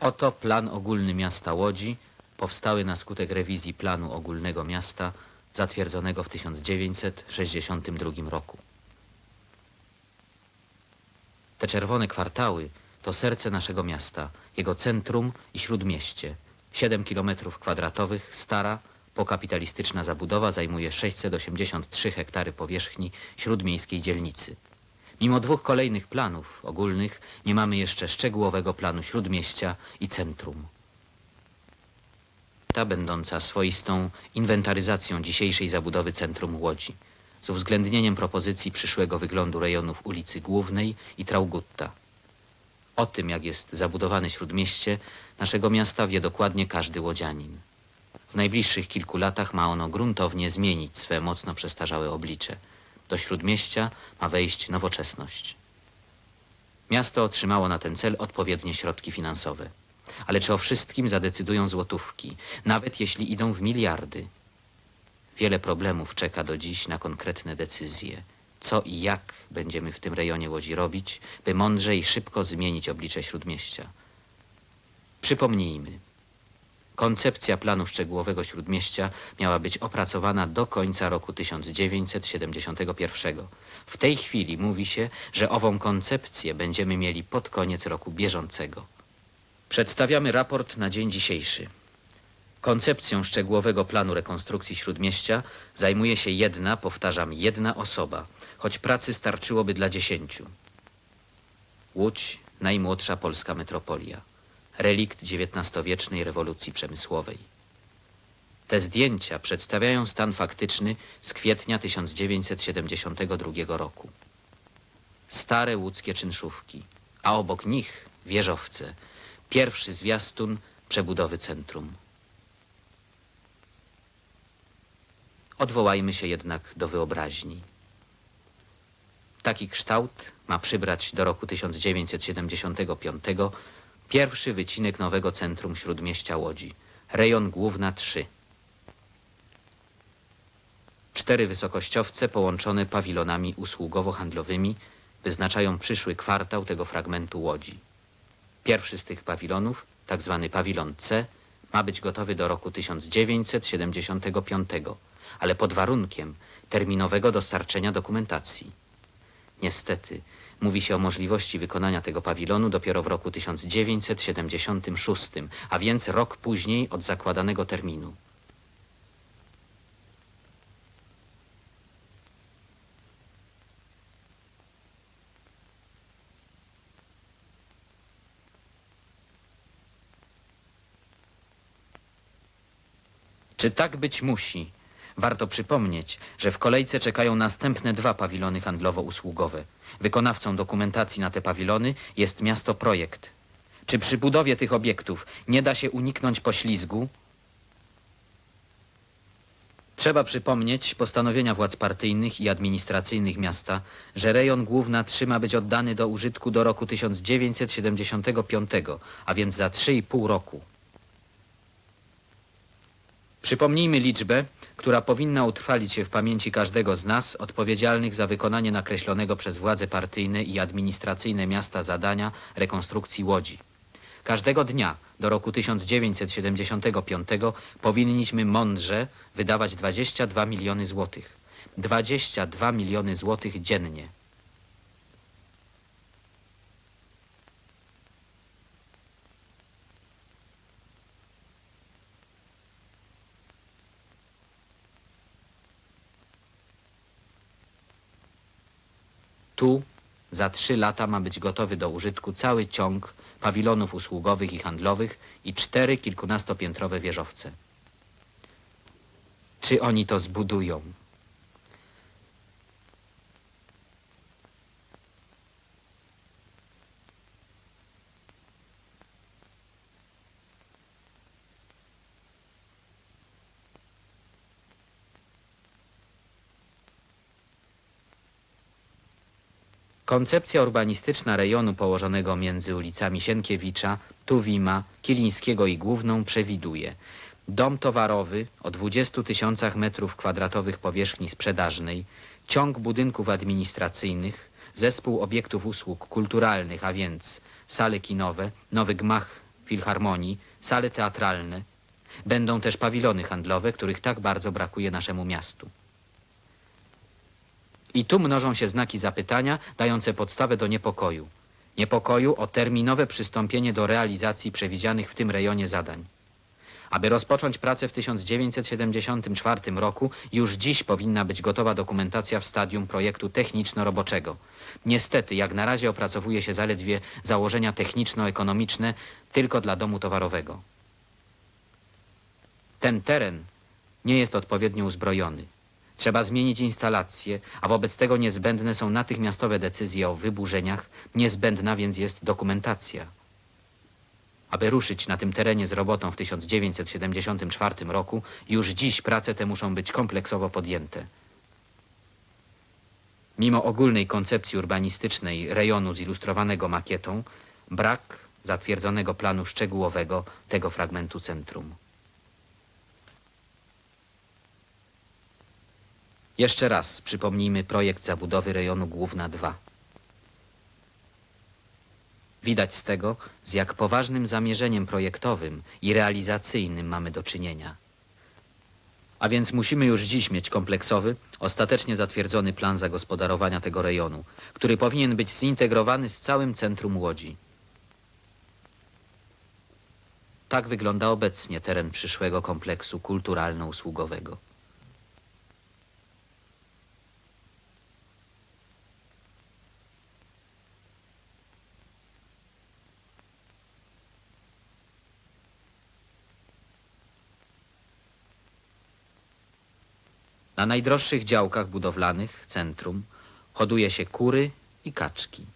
Oto plan ogólny miasta Łodzi, powstały na skutek rewizji planu ogólnego miasta zatwierdzonego w 1962 roku. Te czerwone kwartały to serce naszego miasta, jego centrum i śródmieście. 7 kilometrów kwadratowych, stara, pokapitalistyczna zabudowa zajmuje 683 hektary powierzchni śródmiejskiej dzielnicy. Mimo dwóch kolejnych planów ogólnych nie mamy jeszcze szczegółowego planu śródmieścia i centrum. Ta będąca swoistą inwentaryzacją dzisiejszej zabudowy centrum Łodzi, z uwzględnieniem propozycji przyszłego wyglądu rejonów ulicy Głównej i Traugutta. O tym, jak jest zabudowane śródmieście naszego miasta wie dokładnie każdy łodzianin. W najbliższych kilku latach ma ono gruntownie zmienić swe mocno przestarzałe oblicze. Do śródmieścia ma wejść nowoczesność. Miasto otrzymało na ten cel odpowiednie środki finansowe. Ale czy o wszystkim zadecydują złotówki, nawet jeśli idą w miliardy? Wiele problemów czeka do dziś na konkretne decyzje. Co i jak będziemy w tym rejonie Łodzi robić, by mądrze i szybko zmienić oblicze Śródmieścia? Przypomnijmy, koncepcja planu szczegółowego Śródmieścia miała być opracowana do końca roku 1971. W tej chwili mówi się, że ową koncepcję będziemy mieli pod koniec roku bieżącego. Przedstawiamy raport na dzień dzisiejszy. Koncepcją szczegółowego planu rekonstrukcji Śródmieścia zajmuje się jedna, powtarzam, jedna osoba, choć pracy starczyłoby dla dziesięciu. Łódź, najmłodsza polska metropolia. Relikt XIX-wiecznej rewolucji przemysłowej. Te zdjęcia przedstawiają stan faktyczny z kwietnia 1972 roku. Stare łódzkie czynszówki, a obok nich wieżowce. Pierwszy zwiastun przebudowy centrum. Odwołajmy się jednak do wyobraźni. Taki kształt ma przybrać do roku 1975 pierwszy wycinek nowego centrum śródmieścia Łodzi, rejon Główna 3. Cztery wysokościowce połączone pawilonami usługowo-handlowymi wyznaczają przyszły kwartał tego fragmentu Łodzi. Pierwszy z tych pawilonów, tak zwany pawilon C, ma być gotowy do roku 1975, ale pod warunkiem terminowego dostarczenia dokumentacji. Niestety, mówi się o możliwości wykonania tego pawilonu dopiero w roku 1976, a więc rok później od zakładanego terminu. Czy tak być musi? Warto przypomnieć, że w kolejce czekają następne dwa pawilony handlowo-usługowe. Wykonawcą dokumentacji na te pawilony jest miasto Projekt. Czy przy budowie tych obiektów nie da się uniknąć poślizgu? Trzeba przypomnieć postanowienia władz partyjnych i administracyjnych miasta, że rejon Główna 3 ma być oddany do użytku do roku 1975, a więc za 3,5 roku. Przypomnijmy liczbę, która powinna utrwalić się w pamięci każdego z nas odpowiedzialnych za wykonanie nakreślonego przez władze partyjne i administracyjne miasta zadania rekonstrukcji Łodzi. Każdego dnia do roku 1975 powinniśmy mądrze wydawać 22 miliony złotych. 22 miliony złotych dziennie. Tu za trzy lata ma być gotowy do użytku cały ciąg pawilonów usługowych i handlowych i cztery kilkunastopiętrowe wieżowce. Czy oni to zbudują? Koncepcja urbanistyczna rejonu położonego między ulicami Sienkiewicza, Tuwima, Kilińskiego i Główną przewiduje dom towarowy o 20 tysiącach metrów kwadratowych powierzchni sprzedażnej, ciąg budynków administracyjnych, zespół obiektów usług kulturalnych, a więc sale kinowe, nowy gmach filharmonii, sale teatralne. Będą też pawilony handlowe, których tak bardzo brakuje naszemu miastu. I tu mnożą się znaki zapytania, dające podstawę do niepokoju. Niepokoju o terminowe przystąpienie do realizacji przewidzianych w tym rejonie zadań. Aby rozpocząć pracę w 1974 roku, już dziś powinna być gotowa dokumentacja w stadium projektu techniczno-roboczego. Niestety, jak na razie opracowuje się zaledwie założenia techniczno-ekonomiczne tylko dla domu towarowego. Ten teren nie jest odpowiednio uzbrojony. Trzeba zmienić instalacje, a wobec tego niezbędne są natychmiastowe decyzje o wyburzeniach, niezbędna więc jest dokumentacja. Aby ruszyć na tym terenie z robotą w 1974 roku, już dziś prace te muszą być kompleksowo podjęte. Mimo ogólnej koncepcji urbanistycznej rejonu zilustrowanego makietą, brak zatwierdzonego planu szczegółowego tego fragmentu centrum. Jeszcze raz przypomnijmy projekt zabudowy rejonu Główna 2. Widać z tego, z jak poważnym zamierzeniem projektowym i realizacyjnym mamy do czynienia. A więc musimy już dziś mieć kompleksowy, ostatecznie zatwierdzony plan zagospodarowania tego rejonu, który powinien być zintegrowany z całym centrum Łodzi. Tak wygląda obecnie teren przyszłego kompleksu kulturalno-usługowego. Na najdroższych działkach budowlanych, centrum, hoduje się kury i kaczki.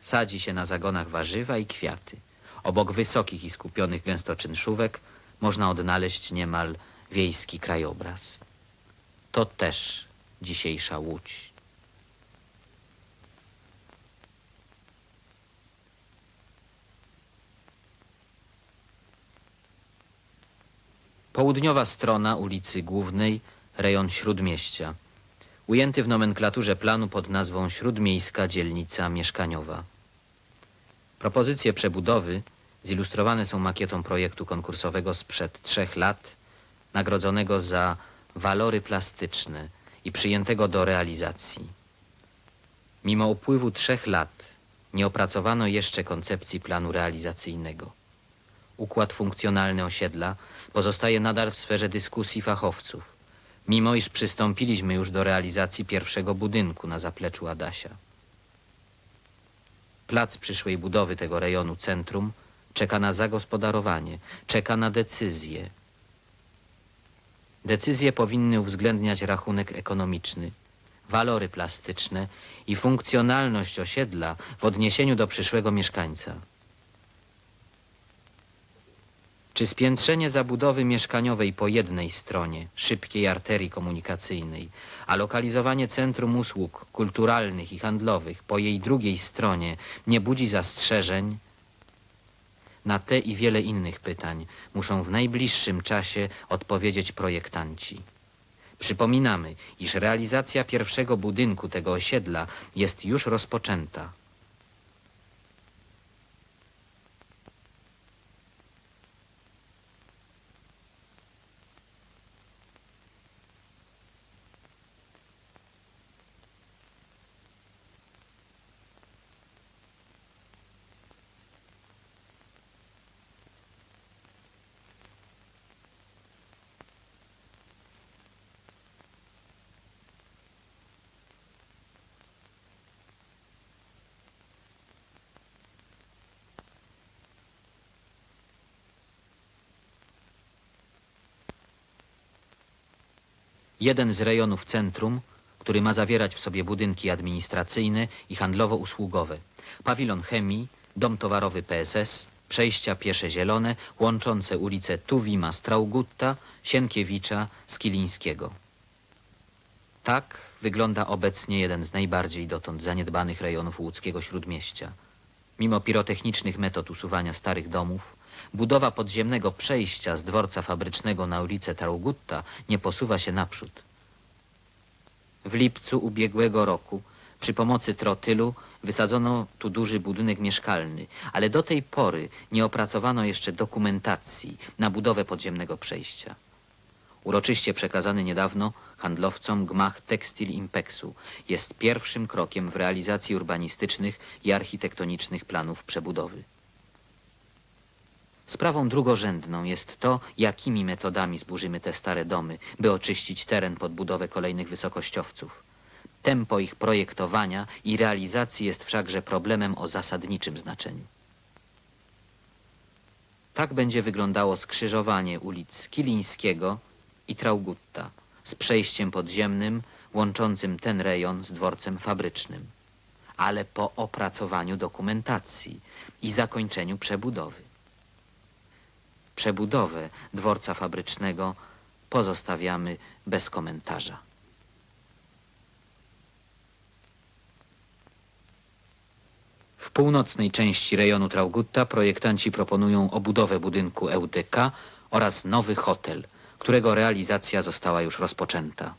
Sadzi się na zagonach warzywa i kwiaty. Obok wysokich i skupionych gęsto czynszówek można odnaleźć niemal wiejski krajobraz. To też dzisiejsza Łódź. Południowa strona ulicy Głównej, rejon Śródmieścia. Ujęty w nomenklaturze planu pod nazwą Śródmiejska Dzielnica Mieszkaniowa. Propozycje przebudowy zilustrowane są makietą projektu konkursowego sprzed trzech lat, nagrodzonego za walory plastyczne i przyjętego do realizacji. Mimo upływu trzech lat nie opracowano jeszcze koncepcji planu realizacyjnego. Układ funkcjonalny osiedla pozostaje nadal w sferze dyskusji fachowców, mimo iż przystąpiliśmy już do realizacji pierwszego budynku na zapleczu Adasia. Plac przyszłej budowy tego rejonu centrum czeka na zagospodarowanie, czeka na decyzje. Decyzje powinny uwzględniać rachunek ekonomiczny, walory plastyczne i funkcjonalność osiedla w odniesieniu do przyszłego mieszkańca. Czy spiętrzenie zabudowy mieszkaniowej po jednej stronie szybkiej arterii komunikacyjnej, a lokalizowanie centrum usług kulturalnych i handlowych po jej drugiej stronie nie budzi zastrzeżeń? Na te i wiele innych pytań muszą w najbliższym czasie odpowiedzieć projektanci. Przypominamy, iż realizacja pierwszego budynku tego osiedla jest już rozpoczęta. Jeden z rejonów centrum, który ma zawierać w sobie budynki administracyjne i handlowo-usługowe, pawilon chemii, dom towarowy PSS, przejścia piesze zielone łączące ulice Tuwima Straugutta, Sienkiewicza, Skilińskiego. Tak wygląda obecnie jeden z najbardziej dotąd zaniedbanych rejonów łódzkiego śródmieścia. Mimo pirotechnicznych metod usuwania starych domów, budowa podziemnego przejścia z dworca fabrycznego na ulicę Tarugutta nie posuwa się naprzód. W lipcu ubiegłego roku Przy pomocy trotylu wysadzono tu duży budynek mieszkalny, ale do tej pory nie opracowano jeszcze dokumentacji na budowę podziemnego przejścia. Uroczyście przekazany niedawno handlowcom gmach Tekstil Impexu jest pierwszym krokiem w realizacji urbanistycznych i architektonicznych planów przebudowy. Sprawą drugorzędną jest to, jakimi metodami zburzymy te stare domy, by oczyścić teren pod budowę kolejnych wysokościowców. Tempo ich projektowania i realizacji jest wszakże problemem o zasadniczym znaczeniu. Tak będzie wyglądało skrzyżowanie ulic Kilińskiego i Traugutta z przejściem podziemnym łączącym ten rejon z dworcem fabrycznym, ale po opracowaniu dokumentacji i zakończeniu przebudowy. Przebudowę dworca fabrycznego pozostawiamy bez komentarza. W północnej części rejonu Traugutta projektanci proponują obudowę budynku EUDK oraz nowy hotel, którego realizacja została już rozpoczęta.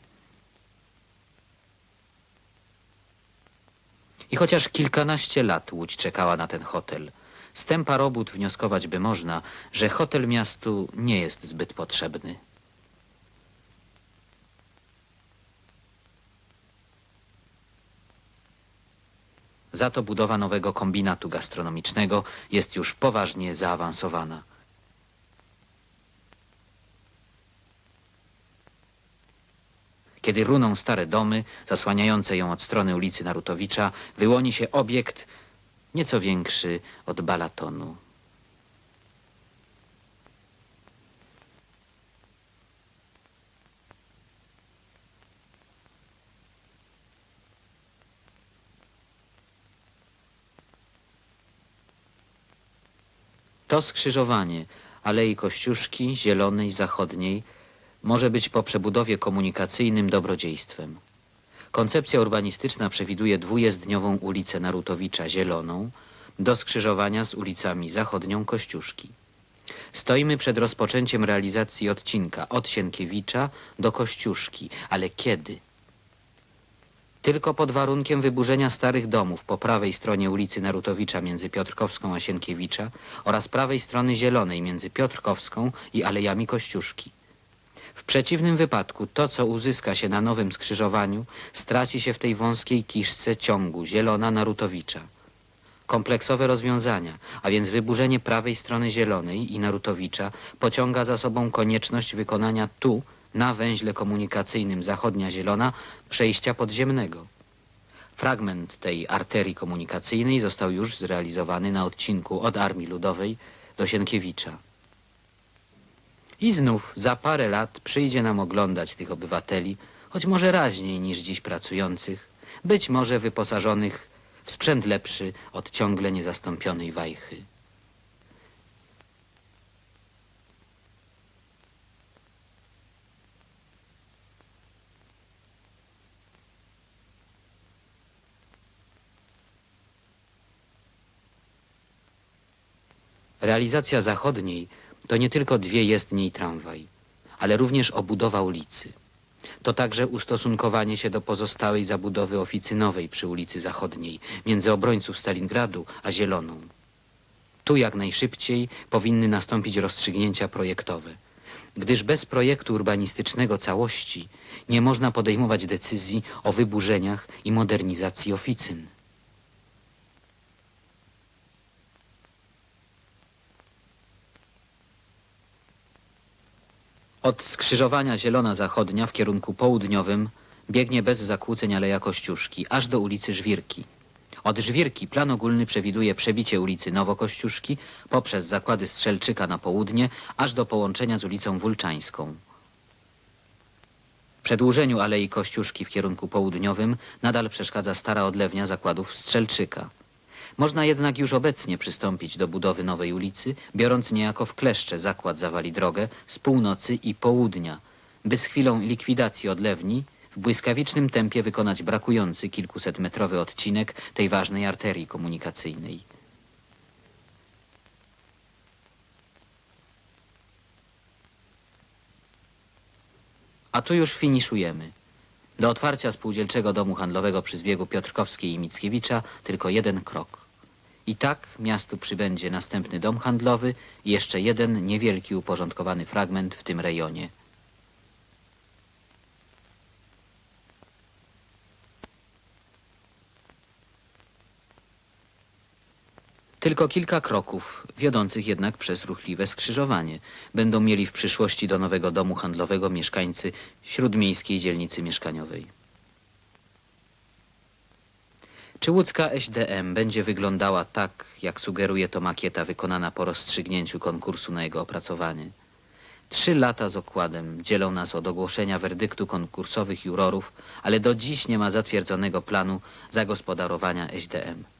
I chociaż kilkanaście lat Łódź czekała na ten hotel, z tempa robót wnioskować by można, że hotel miastu nie jest zbyt potrzebny. Za to budowa nowego kombinatu gastronomicznego jest już poważnie zaawansowana. Kiedy runą stare domy, zasłaniające ją od strony ulicy Narutowicza, wyłoni się obiekt nieco większy od Balatonu. To skrzyżowanie Alei Kościuszki, Zielonej, Zachodniej może być po przebudowie komunikacyjnym dobrodziejstwem. Koncepcja urbanistyczna przewiduje dwujezdniową ulicę Narutowicza Zieloną do skrzyżowania z ulicami Zachodnią Kościuszki. Stoimy przed rozpoczęciem realizacji odcinka od Sienkiewicza do Kościuszki, ale kiedy? Tylko pod warunkiem wyburzenia starych domów po prawej stronie ulicy Narutowicza między Piotrkowską a Sienkiewicza oraz prawej strony Zielonej między Piotrkowską i Alejami Kościuszki. W przeciwnym wypadku to, co uzyska się na nowym skrzyżowaniu, straci się w tej wąskiej kiszce ciągu Zielona Narutowicza. Kompleksowe rozwiązania, a więc wyburzenie prawej strony Zielonej i Narutowicza pociąga za sobą konieczność wykonania tu, na węźle komunikacyjnym Zachodnia Zielona, przejścia podziemnego. Fragment tej arterii komunikacyjnej został już zrealizowany na odcinku od Armii Ludowej do Sienkiewicza. I znów za parę lat przyjdzie nam oglądać tych obywateli, choć może raźniej niż dziś pracujących, być może wyposażonych w sprzęt lepszy od ciągle niezastąpionej wajchy. Realizacja zachodniej to nie tylko dwie jezdnie i tramwaj, ale również obudowa ulicy. To także ustosunkowanie się do pozostałej zabudowy oficynowej przy ulicy Zachodniej, między obrońców Stalingradu a Zieloną. Tu jak najszybciej powinny nastąpić rozstrzygnięcia projektowe, gdyż bez projektu urbanistycznego całości nie można podejmować decyzji o wyburzeniach i modernizacji oficyn. Od skrzyżowania Zielona Zachodnia w kierunku południowym biegnie bez zakłóceń Aleja Kościuszki, aż do ulicy Żwirki. Od Żwirki plan ogólny przewiduje przebicie ulicy Nowokościuszki poprzez zakłady Strzelczyka na południe, aż do połączenia z ulicą Wulczańską. Przedłużeniu Alei Kościuszki w kierunku południowym nadal przeszkadza stara odlewnia zakładów Strzelczyka. Można jednak już obecnie przystąpić do budowy nowej ulicy, biorąc niejako w kleszcze zakład zawali drogę z północy i południa, by z chwilą likwidacji odlewni w błyskawicznym tempie wykonać brakujący kilkusetmetrowy odcinek tej ważnej arterii komunikacyjnej. A tu już finiszujemy. Do otwarcia spółdzielczego domu handlowego przy zbiegu Piotrkowskiej i Mickiewicza tylko jeden krok. I tak miastu przybędzie następny dom handlowy i jeszcze jeden niewielki uporządkowany fragment w tym rejonie. Tylko kilka kroków, wiodących jednak przez ruchliwe skrzyżowanie, będą mieli w przyszłości do nowego domu handlowego mieszkańcy śródmiejskiej dzielnicy mieszkaniowej. Czy łódzka SDM będzie wyglądała tak, jak sugeruje to makieta wykonana po rozstrzygnięciu konkursu na jego opracowanie? Trzy lata z okładem dzielą nas od ogłoszenia werdyktu konkursowych jurorów, ale do dziś nie ma zatwierdzonego planu zagospodarowania SDM.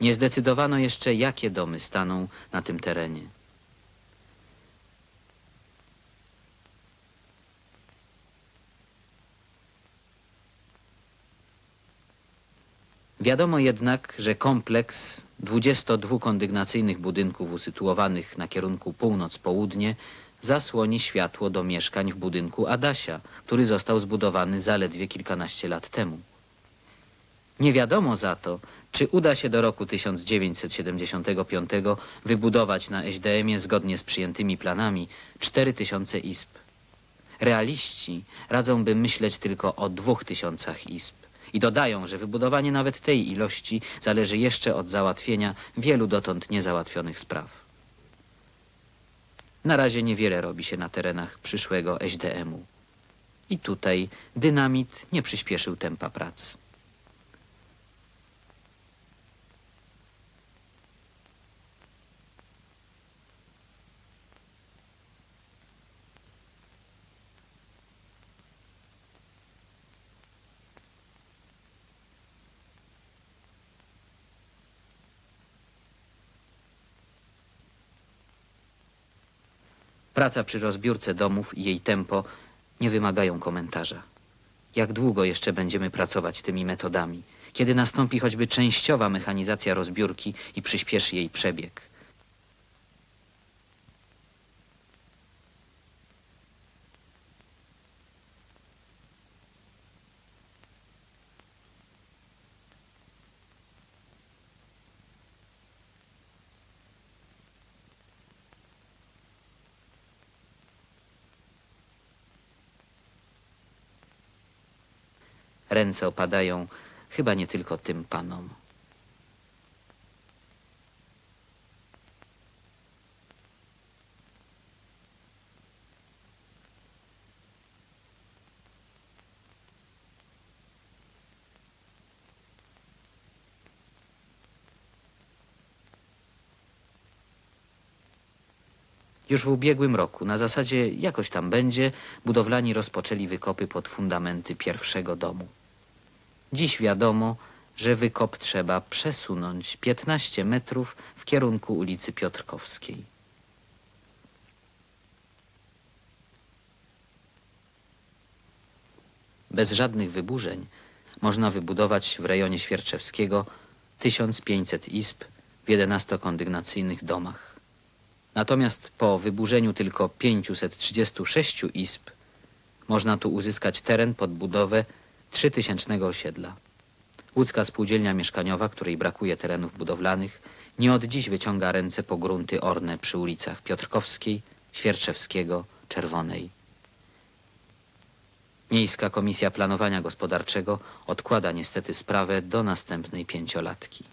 Nie zdecydowano jeszcze, jakie domy staną na tym terenie. Wiadomo jednak, że kompleks 22 kondygnacyjnych budynków usytuowanych na kierunku północ-południe zasłoni światło do mieszkań w budynku Adasia, który został zbudowany zaledwie kilkanaście lat temu. Nie wiadomo za to, czy uda się do roku 1975 wybudować na SDM-ie zgodnie z przyjętymi planami 4000 izb. Realiści radzą by myśleć tylko o 2000 izb. I dodają, że wybudowanie nawet tej ilości zależy jeszcze od załatwienia wielu dotąd niezałatwionych spraw. Na razie niewiele robi się na terenach przyszłego SDM-u. I tutaj dynamit nie przyspieszył tempa prac. Praca przy rozbiórce domów i jej tempo nie wymagają komentarza. Jak długo jeszcze będziemy pracować tymi metodami? Kiedy nastąpi choćby częściowa mechanizacja rozbiórki i przyspieszy jej przebieg? Ręce opadają chyba nie tylko tym panom. Już w ubiegłym roku, na zasadzie jakoś tam będzie, budowlani rozpoczęli wykopy pod fundamenty pierwszego domu. Dziś wiadomo, że wykop trzeba przesunąć 15 metrów w kierunku ulicy Piotrkowskiej. Bez żadnych wyburzeń można wybudować w rejonie Świerczewskiego 1500 izb w 11-kondygnacyjnych domach. Natomiast po wyburzeniu tylko 536 izb można tu uzyskać teren pod budowę trzytysięcznego osiedla. Łódzka spółdzielnia mieszkaniowa, której brakuje terenów budowlanych, nie od dziś wyciąga ręce po grunty orne przy ulicach Piotrkowskiej, Świerczewskiego, Czerwonej. Miejska Komisja Planowania Gospodarczego odkłada niestety sprawę do następnej pięciolatki.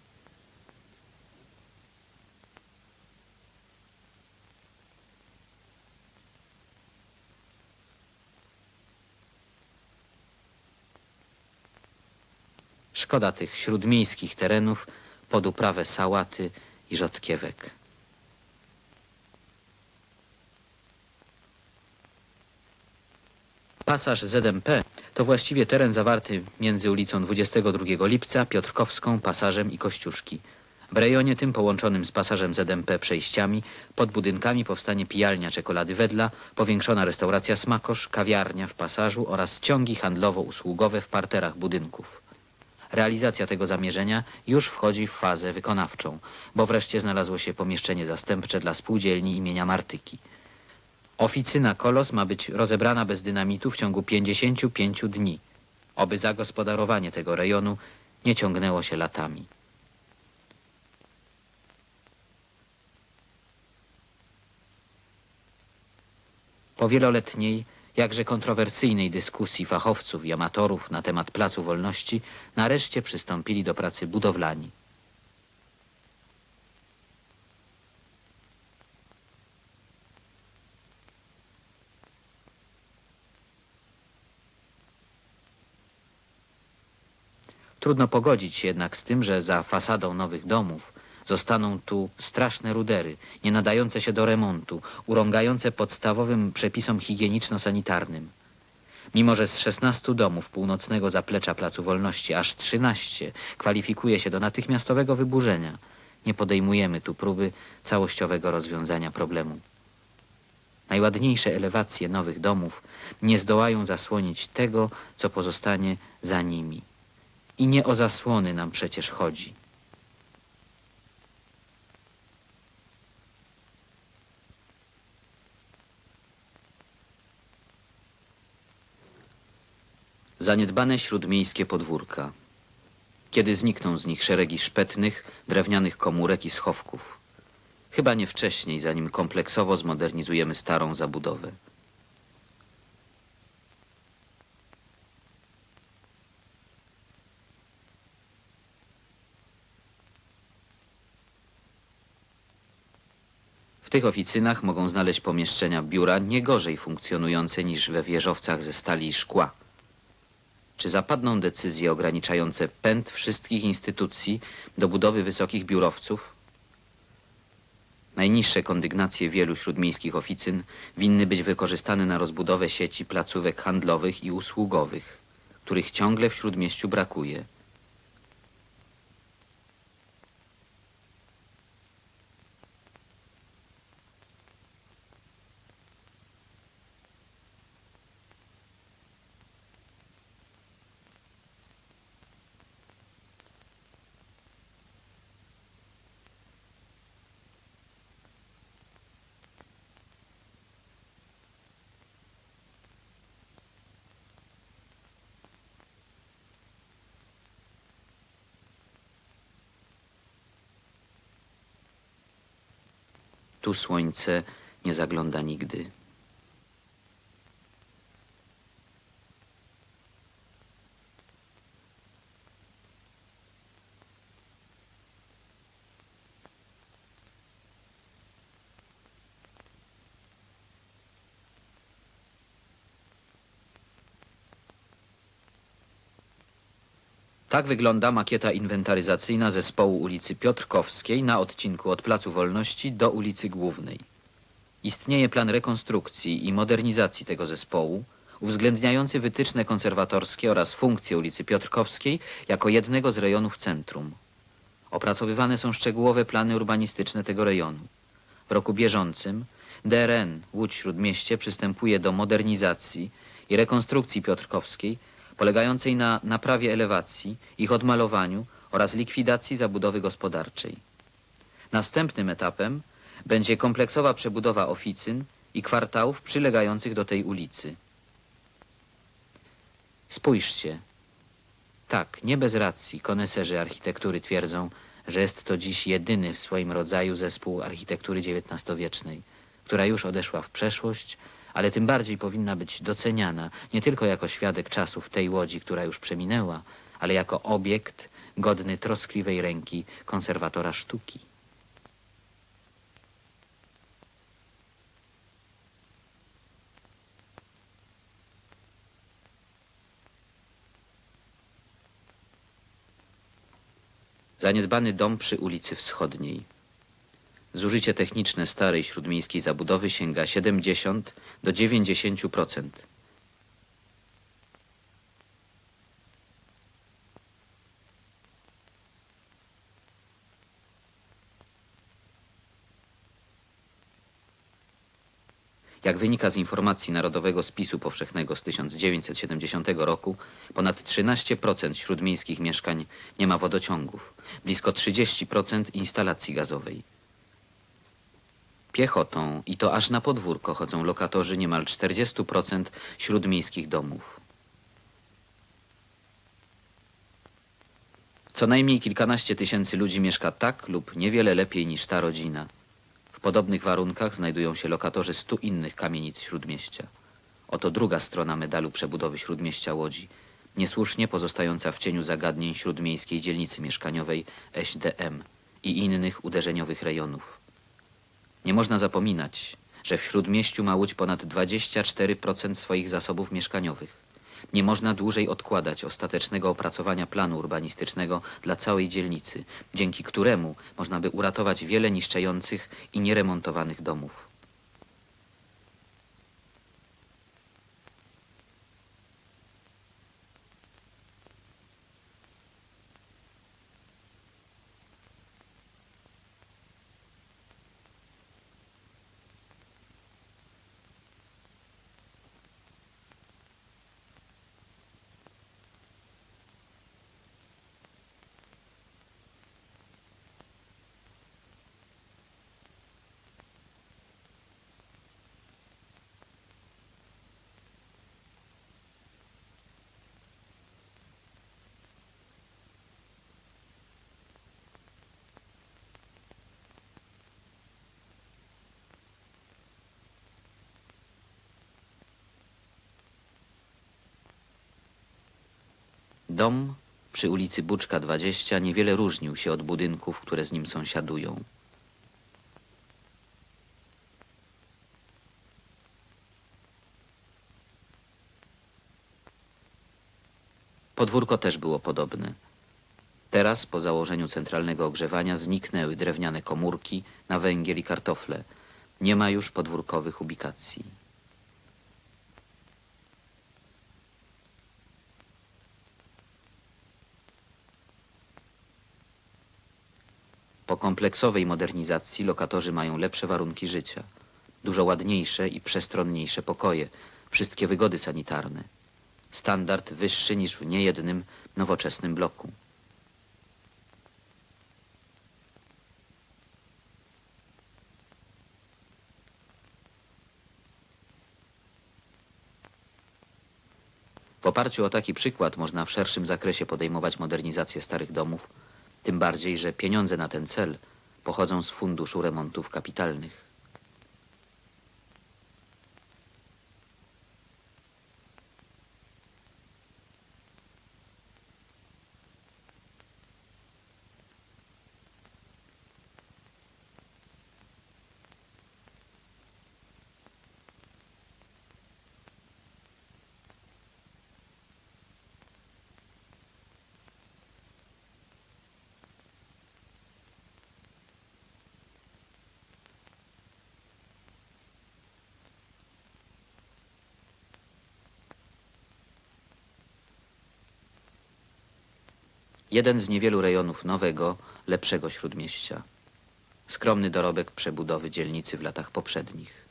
Szkoda tych śródmiejskich terenów pod uprawę sałaty i rzodkiewek. Pasaż ZMP to właściwie teren zawarty między ulicą 22 Lipca, Piotrkowską, Pasażem i Kościuszki. W rejonie tym połączonym z pasażem ZMP przejściami pod budynkami powstanie pijalnia czekolady Wedla, powiększona restauracja Smakosz, kawiarnia w pasażu oraz ciągi handlowo-usługowe w parterach budynków. Realizacja tego zamierzenia już wchodzi w fazę wykonawczą, bo wreszcie znalazło się pomieszczenie zastępcze dla spółdzielni imienia Martyki. Oficyna Kolos ma być rozebrana bez dynamitu w ciągu 55 dni. oby zagospodarowanie tego rejonu nie ciągnęło się latami. Po wieloletniej, jakże kontrowersyjnej dyskusji fachowców i amatorów na temat Placu Wolności, nareszcie przystąpili do pracy budowlani. Trudno pogodzić się jednak z tym, że za fasadą nowych domów zostaną tu straszne rudery, nie nadające się do remontu, urągające podstawowym przepisom higieniczno-sanitarnym. Mimo, że z 16 domów północnego zaplecza Placu Wolności aż 13 kwalifikuje się do natychmiastowego wyburzenia, nie podejmujemy tu próby całościowego rozwiązania problemu. Najładniejsze elewacje nowych domów nie zdołają zasłonić tego, co pozostanie za nimi. I nie o zasłony nam przecież chodzi. Zaniedbane śródmiejskie podwórka. Kiedy znikną z nich szeregi szpetnych, drewnianych komórek i schowków? Chyba nie wcześniej, zanim kompleksowo zmodernizujemy starą zabudowę. W tych oficynach mogą znaleźć pomieszczenia biura nie gorzej funkcjonujące niż we wieżowcach ze stali i szkła. Czy zapadną decyzje ograniczające pęd wszystkich instytucji do budowy wysokich biurowców? Najniższe kondygnacje wielu śródmiejskich oficyn winny być wykorzystane na rozbudowę sieci placówek handlowych i usługowych, których ciągle w śródmieściu brakuje. Tu słońce nie zagląda nigdy. Tak wygląda makieta inwentaryzacyjna zespołu ulicy Piotrkowskiej na odcinku od Placu Wolności do ulicy Głównej. Istnieje plan rekonstrukcji i modernizacji tego zespołu, uwzględniający wytyczne konserwatorskie oraz funkcję ulicy Piotrkowskiej jako jednego z rejonów centrum. Opracowywane są szczegółowe plany urbanistyczne tego rejonu. W roku bieżącym DRN Łódź Śródmieście przystępuje do modernizacji i rekonstrukcji Piotrkowskiej polegającej na naprawie elewacji, ich odmalowaniu oraz likwidacji zabudowy gospodarczej. Następnym etapem będzie kompleksowa przebudowa oficyn i kwartałów przylegających do tej ulicy. Spójrzcie. Tak, nie bez racji koneserzy architektury twierdzą, że jest to dziś jedyny w swoim rodzaju zespół architektury XIX-wiecznej, która już odeszła w przeszłość, ale tym bardziej powinna być doceniana nie tylko jako świadek czasów tej łodzi, która już przeminęła, ale jako obiekt godny troskliwej ręki konserwatora sztuki. Zaniedbany dom przy ulicy Wschodniej. Zużycie techniczne starej śródmiejskiej zabudowy sięga 70 do 90%. Jak wynika z informacji Narodowego Spisu Powszechnego z 1970 roku, ponad 13% śródmiejskich mieszkań nie ma wodociągów, blisko 30% instalacji gazowej. Piechotą i to aż na podwórko chodzą lokatorzy niemal 40% śródmiejskich domów. Co najmniej kilkanaście tysięcy ludzi mieszka tak lub niewiele lepiej niż ta rodzina. W podobnych warunkach znajdują się lokatorzy stu innych kamienic śródmieścia. Oto druga strona medalu przebudowy śródmieścia Łodzi, niesłusznie pozostająca w cieniu zagadnień śródmiejskiej dzielnicy mieszkaniowej SDM i innych uderzeniowych rejonów. Nie można zapominać, że w śródmieściu ma Łódź ponad 24% swoich zasobów mieszkaniowych. Nie można dłużej odkładać ostatecznego opracowania planu urbanistycznego dla całej dzielnicy, dzięki któremu można by uratować wiele niszczejących i nieremontowanych domów. Dom przy ulicy Buczka 20 niewiele różnił się od budynków, które z nim sąsiadują. Podwórko też było podobne. Teraz, po założeniu centralnego ogrzewania, zniknęły drewniane komórki na węgiel i kartofle. Nie ma już podwórkowych ubikacji. Po kompleksowej modernizacji lokatorzy mają lepsze warunki życia, dużo ładniejsze i przestronniejsze pokoje, wszystkie wygody sanitarne. Standard wyższy niż w niejednym nowoczesnym bloku. W oparciu o taki przykład można w szerszym zakresie podejmować modernizację starych domów, tym bardziej, że pieniądze na ten cel pochodzą z Funduszu Remontów Kapitalnych. Jeden z niewielu rejonów nowego, lepszego śródmieścia. Skromny dorobek przebudowy dzielnicy w latach poprzednich.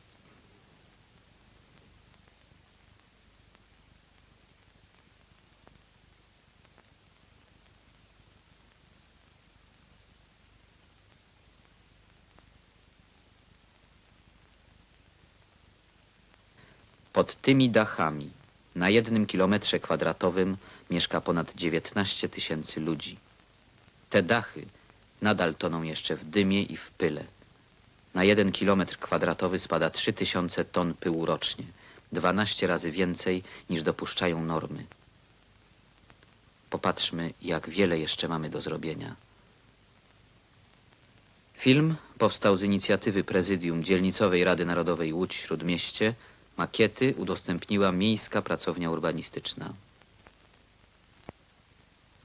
Pod tymi dachami na jednym kilometrze kwadratowym mieszka ponad 19 tysięcy ludzi. Te dachy nadal toną jeszcze w dymie i w pyle. Na jeden kilometr kwadratowy spada 3000 ton pyłu rocznie, 12 razy więcej niż dopuszczają normy. Popatrzmy, jak wiele jeszcze mamy do zrobienia. Film powstał z inicjatywy Prezydium Dzielnicowej Rady Narodowej Łódź Śródmieście Makiety udostępniła Miejska Pracownia Urbanistyczna.